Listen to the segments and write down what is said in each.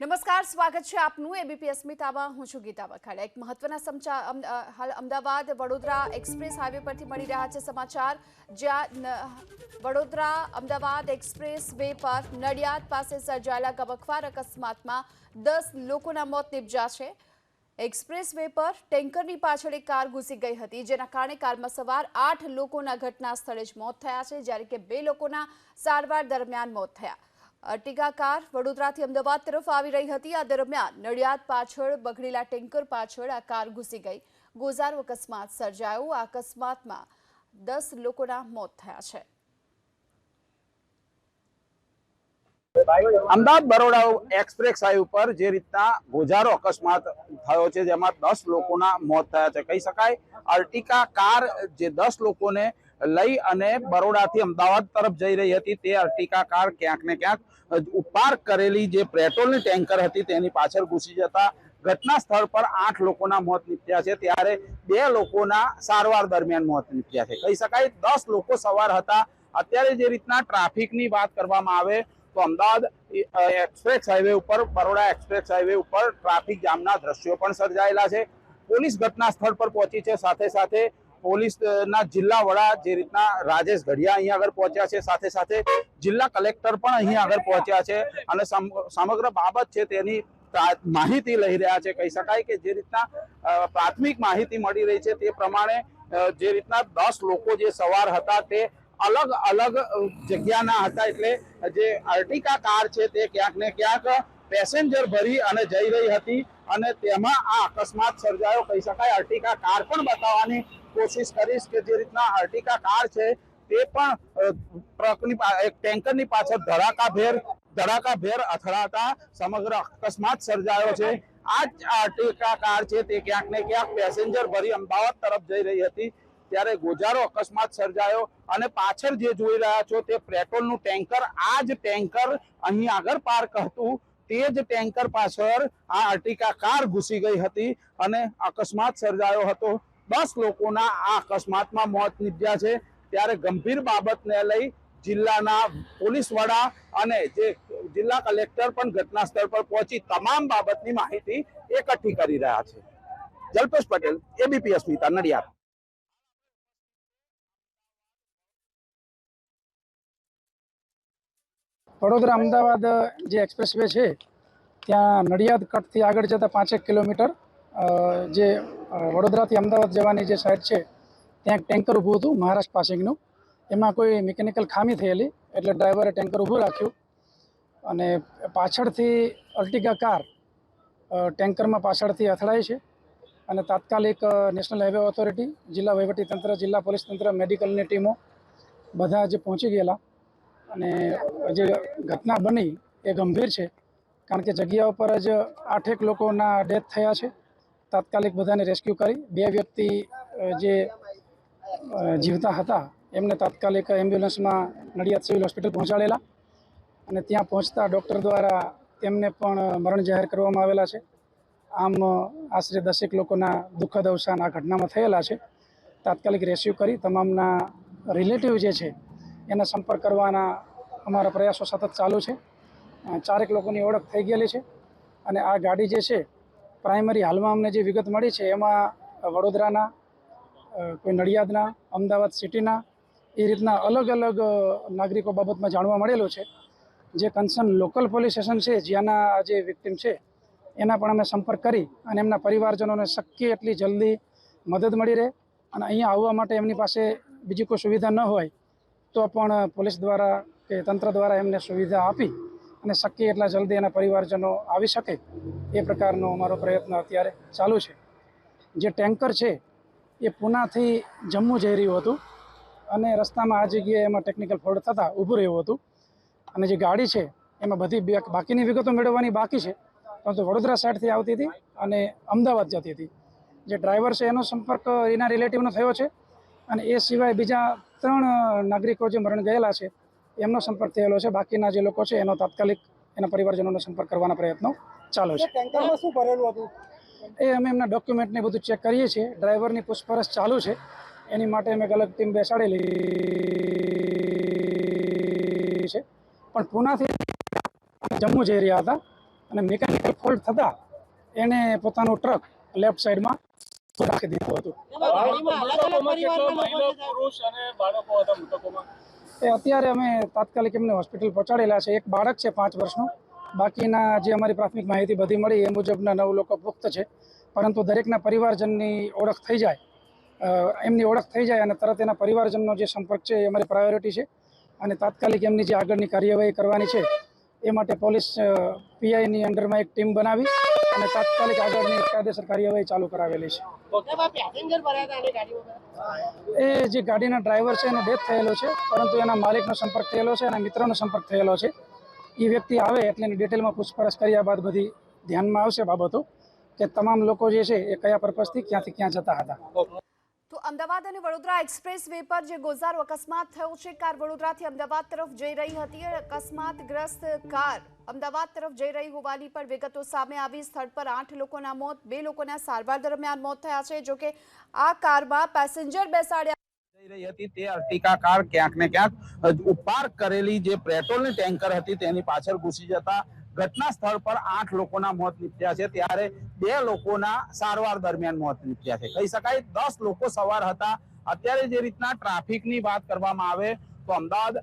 નમસ્કાર, સ્વાગત છે આપનું એબીપી અસ્મિતામાં હું છું ગીતા વખાડા એક મહત્વના સમાચાર હાલ અમદાવાદ વડોદરા એક્સપ્રેસ હાઈવે પરથી મળી રહ્યા છે સમાચાર. જ્યાં વડોદરા અમદાવાદ એક્સપ્રેસ વે પર નડિયાદ પાસે સર્જાયેલા ગમખ્વાર અકસ્માતમાં દસ લોકોના મોત નિપજ્યા છે. એક્સપ્રેસ વે પર ટેન્કરની પાછળ એક કાર ઘૂસી ગઈ હતી, જેના કારણે કારમાં સવાર આઠ લોકોના ઘટના સ્થળે જ મોત થયા છે, જ્યારે કે બે લોકોના સારવાર દરમિયાન મોત થયા. અર્ટિગા કાર વડોદરાથી અમદાવાદ તરફ આવી રહી હતી. આ દરમિયાન નડિયાદ પાછળ, બગડેલા ટેન્કર પાછળ આ કાર ઘૂસી ગઈ. ગોઝારો અકસ્માત સર્જાયો. આ અકસ્માતમાં દસ લોકોના મોત થયા છે. અમદાવાદ બરોડા એક્સપ્રેસ હાઈવે ઉપર જે રીતના ગોજારો અકસ્માત થયો છે, જેમાં દસ લોકોના મોત થયા છે. કહી શકાય, અર્ટિકા કાર જે દસ લોકોને લઈ અને બરોડાથી અમદાવાદ તરફ જઈ રહી હતી. તે અર્ટિકા કાર ક્યાંક ને ક્યાંક પાર્ક કરેલી જે પેટ્રોલની ટેન્કર હતી તેની પાછળ ઘૂસી જતા ઘટના સ્થળ પર આઠ લોકોના મોત નીપજ્યા છે. ત્યારે બે લોકોના સારવાર દરમિયાન મોત નીપજ્યા છે. કહી શકાય દસ લોકો સવાર હતા. અત્યારે જે રીતના ટ્રાફિકની વાત કરવામાં આવે તો અમદાવાદ એક્સપ્રેસ હાઈવે ઉપર, બરોડા એક્સપ્રેસ હાઈવે ઉપર ટ્રાફિક જામના દ્રશ્યો પણ સર્જાયેલા છે. પોલીસ ઘટના સ્થળ પર પહોંચી છે. સાથે સાથે પોલીસના જિલ્લા વડા જે રીતના રાજેશ ઘડિયા અહીંયા આગળ પહોંચ્યા છે, સાથે સાથે જિલ્લા કલેક્ટર પણ અહીંયા આગળ પહોંચ્યા છે અને સમ- સમગ્ર બાબત છે તેની માહિતી લઈ રહ્યા છે. કહી શકાય કે જે રીતના પ્રાથમિક માહિતી મળી રહી છે તે પ્રમાણે જે રીતના દસ લોકો જે સવાર હતા તે અલગ અલગ જગ્યાના હતા એટલે જે અર્ટિકા કાર છે તે ક્યાંક ને ક્યાંક પેસેન્જર ભરી અને જઈ રહી હતી અને તેમાં આ અકસ્માત સર્જાયો. કહી શકાય અર્ટિકા કાર પણ બતાવવાની કોશિશ કરીશ કે જે રીતના અર્ટિકા કાર છે, તે પણ ટ્રકની એક ટેન્કરની પાછળ ધડાકાભેર ધડાકાભેર અથડાતા સમગ્ર અકસ્માત સર્જાયો છે. આ જ અર્ટિકા કાર છે તે ક્યાંક ને ક્યાંક પેસેન્જર ભરી અમદાવાદ તરફ જઈ રહી હતી. ત્યારે ગોજારો અકસ્માત સર્જાયો અને પાછળ જે જોઈ રહ્યા છો તે પેટ્રોલનું ટેન્કર, આ જ ટેન્કર અહીં આગળ પાર્ક હતું. તે જ ટેન્કર પાછળ આ અર્ટિકા કાર ઘૂસી ગઈ હતી અને અકસ્માત સર્જાયો હતો. દસ લોકોના આ અકસ્માતમાં મોત નીપજ્યા છે. ત્યારે ગંભીર બાબતને લઈ જિલ્લાના પોલીસ વડા અને જે જિલ્લા કલેક્ટર પણ ઘટના સ્થળ પર પહોંચી તમામ બાબતની માહિતી એકઠી કરી રહ્યા છે. જલ્પેશ પટેલ એબીપી અસ્મિતા નડિયાદ. વડોદરા અમદાવાદ જે એક્સપ્રેસ વે છે, ત્યાં નડિયાદ કટથી આગળ જતાં પાંચેક કિલોમીટર જે વડોદરાથી અમદાવાદ જવાની જે સાઈડ છે, ત્યાં એક ટેન્કર ઊભું હતું, મહારાષ્ટ્ર પાસિંગનું. એમાં કોઈ મિકેનિકલ ખામી થયેલી, એટલે ડ્રાઈવરે ટેન્કર ઊભું રાખ્યું અને પાછળથી અર્ટિગા કાર ટેન્કરમાં પાછળથી અથડાઈ છે અને તાત્કાલિક નેશનલ હાઈવે ઓથોરિટી, જિલ્લા વહીવટીતંત્ર, જિલ્લા પોલીસ તંત્ર, મેડિકલની ટીમો બધા જે પહોંચી ગયેલા અને જે ઘટના બની એ ગંભીર છે. કારણ કે જગ્યા ઉપર જ આઠેક લોકોના ડેથ થયા છે. તાત્કાલિક બધાને રેસ્ક્યુ કરી. બે વ્યક્તિ જે જીવતા હતા, એમને તાત્કાલિક એમ્બ્યુલન્સમાં નડિયાદ સિવિલ હોસ્પિટલ પહોંચાડેલા અને ત્યાં પહોંચતા ડૉક્ટર દ્વારા તેમને પણ મરણ જાહેર કરવામાં આવેલા છે. આમ આશરે દસેક લોકોના દુઃખદ અવસાન આ ઘટનામાં થયેલા છે. તાત્કાલિક રેસ્ક્યુ કરી. તમામના રિલેટિવ જે છે, એના સંપર્ક કરવાના અમારા પ્રયાસો સતત ચાલુ છે. ચારેક લોકોની ઓળખ થઈ ગયેલી છે અને આ ગાડી જે છે પ્રાઇમરી હાલમાં અમને જે વિગત મળી છે, એમાં વડોદરાના કોઈ નડિયાદના, અમદાવાદ સિટીના, એ રીતના અલગ અલગ નાગરિકો બાબતમાં જાણવા મળેલું છે. જે કન્સર્ન લોકલ પોલીસ સ્ટેશન છે, જ્યાંના જે વિક્ટિમ છે, એના પણ અમે સંપર્ક કરી અને એમના પરિવારજનોને શક્ય એટલી જલ્દી મદદ મળી રહે અને અહીંયા આવવા માટે એમની પાસે બીજી કોઈ સુવિધા ન હોય, તો પણ પોલીસ દ્વારા કે તંત્ર દ્વારા એમને સુવિધા આપી અને શક્ય એટલા જલ્દી એના પરિવારજનો આવી શકે એ પ્રકારનો અમારો પ્રયત્ન અત્યારે ચાલુ છે. જે ટેન્કર છે એ પૂનાથી જમ્મુ જઈ રહ્યું હતું અને રસ્તામાં આ જગ્યાએ એમાં ટેકનિકલ ફોલ્ટ થતાં ઊભું રહ્યું હતું. અને જે ગાડી છે એમાં બધી બાકીની વિગતો મેળવવાની બાકી છે. પરંતુ વડોદરા સાઈડથી આવતી હતી અને અમદાવાદ જતી હતી. જે ડ્રાઈવર છે એનો સંપર્ક એના રિલેટિવનો થયો છે અને એ સિવાય બીજા ત્રણ નાગરિકો જે મરણ ગયેલા છે એમનો સંપર્ક થયેલો છે. બાકીના જે લોકો છે એનો તાત્કાલિક એના પરિવારજનોનો સંપર્ક કરવાના પ્રયત્નો ચાલુ છે. ટેન્કરમાં શું ભરેલું હતું? એ અમે એમના ડોક્યુમેન્ટને બધું ચેક કરીએ છીએ. ડ્રાઈવરની પૂછપરછ ચાલુ છે. એની માટે અમે એક અલગ ટીમ બેસાડેલી છે. પણ પૂનાથી જમ્મુ જઈ રહ્યા હતા અને મિકેનિકલ ફોલ્ટ થતાં એણે પોતાનું ટ્રક લેફ્ટ સાઈડમાં રાખી દીધું હતું. એ અત્યારે અમે તાત્કાલિક એમને હોસ્પિટલ પહોંચાડેલા છે. એક બાળક છે પાંચ વર્ષનું. બાકીના જે અમારી પ્રાથમિક માહિતી બધી મળી એ મુજબના નવ લોકો પુખ્ત છે. પરંતુ દરેકના પરિવારજનની ઓળખ થઈ જાય. એમની ઓળખ થઈ જાય અને તરત એના પરિવારજનનો જે સંપર્ક છે એ અમારી પ્રાયોરિટી છે. અને તાત્કાલિક એમની જે આગળની કાર્યવાહી કરવાની છે એ માટે પોલીસ પીઆઈની અંડરમાં એક ટીમ બનાવી અને તાત્કાલિક આગળની કાયદેસર કાર્યવાહી ચાલુ કરાવેલી છે. એ જે ગાડીના ડ્રાઈવર છે એનો ડેથ થયેલો છે પરંતુ એના માલિકનો સંપર્ક થયેલો છે અને મિત્રનો સંપર્ક થયેલો છે. એ વ્યક્તિ આવે એટલે એની ડિટેલમાં પૂછપરછ કર્યા બાદ બધી ધ્યાનમાં આવશે બાબતો કે તમામ લોકો જે છે એ કયા પર્પઝથી ક્યાંથી ક્યાં જતા હતા. તો અમદાવાદ અને વડોદરા એક્સપ્રેસ વે પર જે ગોઝારો અકસ્માત થયો છે કાર વડોદરાથી અમદાવાદ તરફ જઈ રહી હતી. અકસ્માતગ્રસ્ત કાર અમદાવાદ તરફ જઈ રહી હોવાની પણ વિગતો સામે આવી. સ્થળ પર આઠ લોકોના મોત, બે લોકોના સારવાર દરમિયાન મોત થયા છે. જોકે આ કારમાં પેસેન્જર બેસાડ્યા જઈ રહી હતી તે અર્ટિકા કાર ક્યાંક ને ક્યાંક પાર્ક કરેલી જે પેટ્રોલની ટેન્કર હતી તેની પાછળ ઘૂસી જતા ઘટના સ્થળ પર આઠ લોકોના મોત નીપજ્યા છે. ત્યારે બે લોકોના સારવાર દરમિયાન મોત નીપજ્યા છે. કહી શકાય દસ લોકો સવાર હતા. અત્યારે જે રીતના ટ્રાફિકની વાત કરવામાં આવે તો અમદાવાદ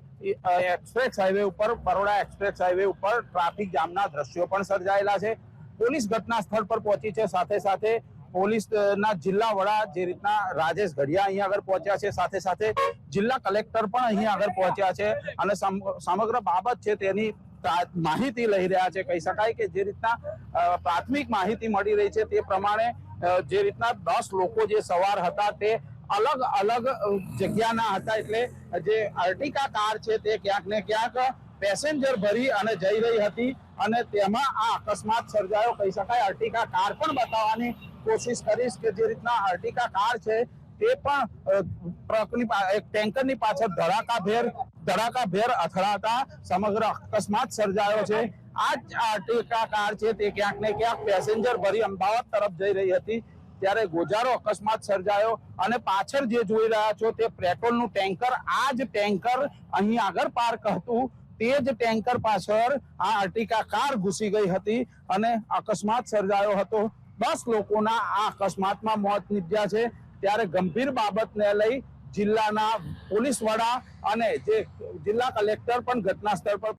એક્સપ્રેસ હાઈવે ઉપર, બરોડા એક્સપ્રેસ હાઈવે ઉપર ટ્રાફિક જામના દ્રશ્યો પણ સર્જાયેલા છે. પોલીસ ઘટના સ્થળ પર પહોંચી છે. સાથે સાથે પોલીસ ના જિલ્લા વડા જે રીતના રાજેશ ઘડિયા અહીંયા આગળ પહોંચ્યા છે. સાથે સાથે જિલ્લા કલેક્ટર પણ અહીંયા આગળ પહોંચ્યા છે. અને સમ- સમગ્ર બાબત છે તેની માહિતી લઈ રહ્યા છે. કહી શકાય કે જે રીતના પ્રાથમિક માહિતી મળી રહી છે તે પ્રમાણે જે રીતના દસ લોકો જે સવાર હતા તે અલગ અલગ જગ્યાના હતા એટલે જે અર્ટિકા કાર છે તે ક્યાંક ને ક્યાંક પેસેન્જર ભરી અને જઈ રહી હતી અને તેમાં આ અકસ્માત સર્જાયો. કહી શકાય અર્ટિકા કાર પણ બતાવવાની કોશિશ કરીશ કે જે રીતના અર્ટિકા કાર છે તે પણ ટ્રકની એક ટેન્કરની પાછળ ધડાકાભેર ધડાકાભેર અથડાતા સમગ્ર અકસ્માત સર્જાયો છે. આ જ અર્ટિકા કાર છે તે ક્યાંક ને ક્યાંક પેસેન્જર ભરી અમદાવાદ તરફ જઈ રહી હતી. ત્યારે ગોજારો અકસ્માત સર્જાયો અને પાછળ જે જોઈ રહ્યા છો તે પેટ્રોલનું ટેન્કર, આ જ ટેન્કર અહીં આગળ પાર્ક હતું. તે જ ટેન્કર પાછળ આ અર્ટિકા કાર ઘૂસી ગઈ હતી અને અકસ્માત સર્જાયો હતો. દસ લોકોના આ અકસ્માતમાં મોત નીપજ્યા છે. ત્યારે ગંભીર બાબતને લઈ જિલ્લાના પોલીસ વડા અને જે જિલ્લા કલેક્ટર પણ ઘટના સ્થળ પર